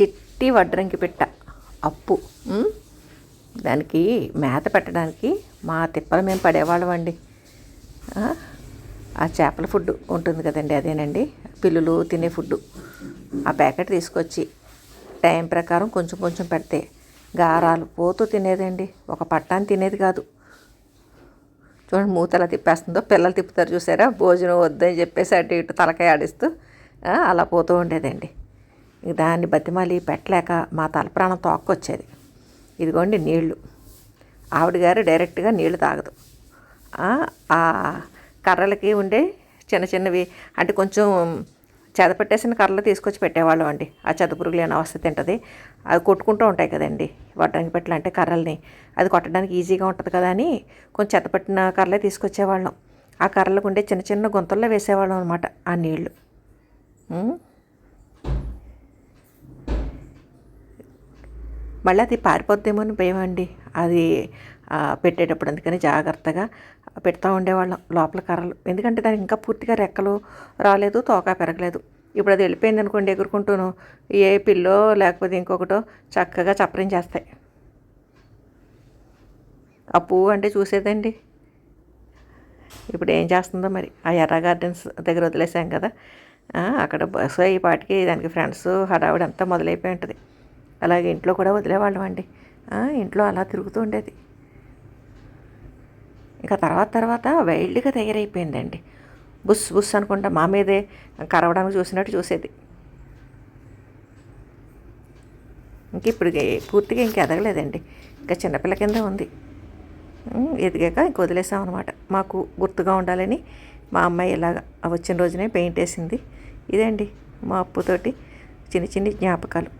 చిట్టి వడ్రంకి పెట్ట. అప్పు. దానికి మేత పెట్టడానికి మా తిప్పలు మేము పడేవాళ్ళం అండి ఆ? చేపల ఫుడ్ ఉంటుంది కదండి అదేనండి. పిల్లులు తినే ఫుడ్ ఆ ప్యాకెట్ తీసుకొచ్చి టైం ప్రకారం కొంచెం కొంచెం పెడితే గారాలు పోతూ తినేదండి. ఒక పట్టాన్ని తినేది కాదు. చూడండి మూతలా తిప్పేస్తుందో పిల్లలు తిప్పుతారు చూసారా? భోజనం వద్దని చెప్పేసి అటు ఇటు తలకాయ ఆడిస్తూ అలా పోతూ ఉండేదండి. దాన్ని బతిమాలి పెట్టలేక మా తల ప్రాణం తోక్కొచ్చేది. ఇదిగోండి నీళ్ళు ఆవిడ గారు డైరెక్ట్గా నీళ్ళు తాగదు. ఆ, కర్రలకి ఉండే చిన్న చిన్నవి అంటే కొంచెం చెదపెట్టేసిన కర్రలు తీసుకొచ్చి పెట్టేవాళ్ళం అండి. ఆ చెద పురుగులు ఏమైనా వస్తే తింటుంది. అది కొట్టుకుంటూ ఉంటాయి కదండి. వడ్డానికి పెట్టలు అంటే కర్రల్ని. అది కొట్టడానికి ఈజీగా ఉంటుంది కదా అని కొంచెం చెత్తపట్టిన కర్రలే తీసుకొచ్చేవాళ్ళం. ఆ కర్రలకు ఉండే చిన్న చిన్న గుంతల్లో వేసేవాళ్ళం అనమాట ఆ నీళ్ళు మళ్ళీ అది పారిపోద్దేమో అని భయం అండి. అది పెట్టేటప్పుడు అందుకని జాగ్రత్తగా పెడతా ఉండేవాళ్ళం లోపల కర్రలు. ఎందుకంటే దానికి ఇంకా పూర్తిగా రెక్కలు రాలేదు తోక పెరగలేదు. ఇప్పుడు అది వెళ్ళిపోయింది అనుకోండి ఎగురుకుంటూను ఏ పిల్లో లేకపోతే ఇంకొకటో చక్కగా చప్పరించేస్తాయి ఆ పువ్వు అంటే చూసేదండి. ఇప్పుడు ఏం చేస్తుందో మరి? ఆ ఎర్ర గార్డెన్స్ దగ్గర వదిలేసాం కదా. అక్కడ బస్సు ఈ పాటికి దానికి ఫ్రెండ్స్ హడావిడి అంతా మొదలైపోయి ఉంటుంది. అలాగే ఇంట్లో కూడా వదిలేవాళ్ళం అండి. ఇంట్లో అలా తిరుగుతూ ఉండేది. ఇంకా తర్వాత తర్వాత వైల్డ్గా తయారైపోయిందండి. బుస్ బుస్ అనుకుంటా మా మీదే కరవడానికి చూసినట్టు చూసేది. ఇంక ఇప్పుడు పూర్తిగా ఇంక ఎదగలేదండి. ఇంకా చిన్నపిల్ల కింద ఉంది. ఎదిగాక ఇంక వదిలేసాం అనమాట మాకు గుర్తుగా ఉండాలని మా అమ్మాయి ఇలాగ వచ్చిన రోజునే పెయింట్ వేసింది. ఇదండి మా అప్పుతోటి చిన్న చిన్ని జ్ఞాపకాలు.